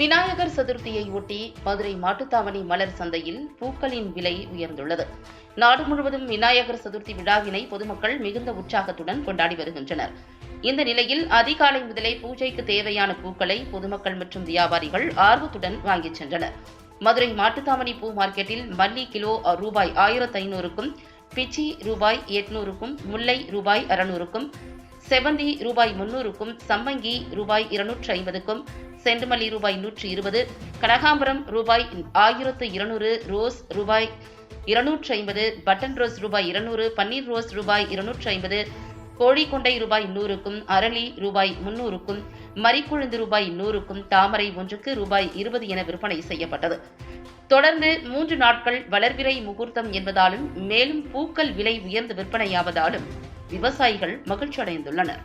விநாயகர் சதுர்த்தியை ஒட்டி மதுரை மாட்டுத்தாவணி மலர் சந்தையில் பூக்களின் விலை உயர்ந்துள்ளது. நாடு முழுவதும் விநாயகர் சதுர்த்தி விழாவினை பொதுமக்கள் மிகுந்த உற்சாகத்துடன் கொண்டாடி வருகின்றனர். இந்த நிலையில் அதிகாலை முதலே பூஜைக்கு தேவையான பூக்களை பொதுமக்கள் மற்றும் வியாபாரிகள் ஆர்வத்துடன் வாங்கிச் சென்றனர். மதுரை மாட்டுத்தாவணி பூ மார்க்கெட்டில் மல்லி கிலோ ரூபாய் ஆயிரத்து ஐநூறுக்கும் பிச்சி ரூபாய் எட்நூறுக்கும் முல்லை ரூபாய் அறுநூறுக்கும் செவந்தி ரூபாய் முன்னூறுக்கும் சம்மங்கி ரூபாய் இருநூற்று ஐம்பதுக்கும் செண்டுமல்லி ரூபாய் நூற்றி இருபது கனகாம்பரம் ரூபாய் ஆயிரத்து இருநூறு ரோஸ் ரூபாய் இருநூற்று ஐம்பது பட்டன் ரோஸ் ரூபாய் இருநூறு பன்னீர் ரோஸ் ரூபாய் இருநூற்று ஐம்பது கோழிக்கொண்டை ரூபாய் நூறுக்கும் அரளி ரூபாய் முன்னூறுக்கும் மறிக்குழுந்து ரூபாய் நூறுக்கும் தாமரை ஒன்றுக்கு ரூபாய் இருபது என விற்பனை செய்யப்பட்டது. தொடர்ந்து மூன்று நாட்கள் வளர்விரை முகூர்த்தம் என்பதாலும் மேலும் பூக்கள் விலை உயர்ந்து விற்பனையாவதாலும் விவசாயிகள் மகிழ்ச்சி அடைந்துள்ளனர்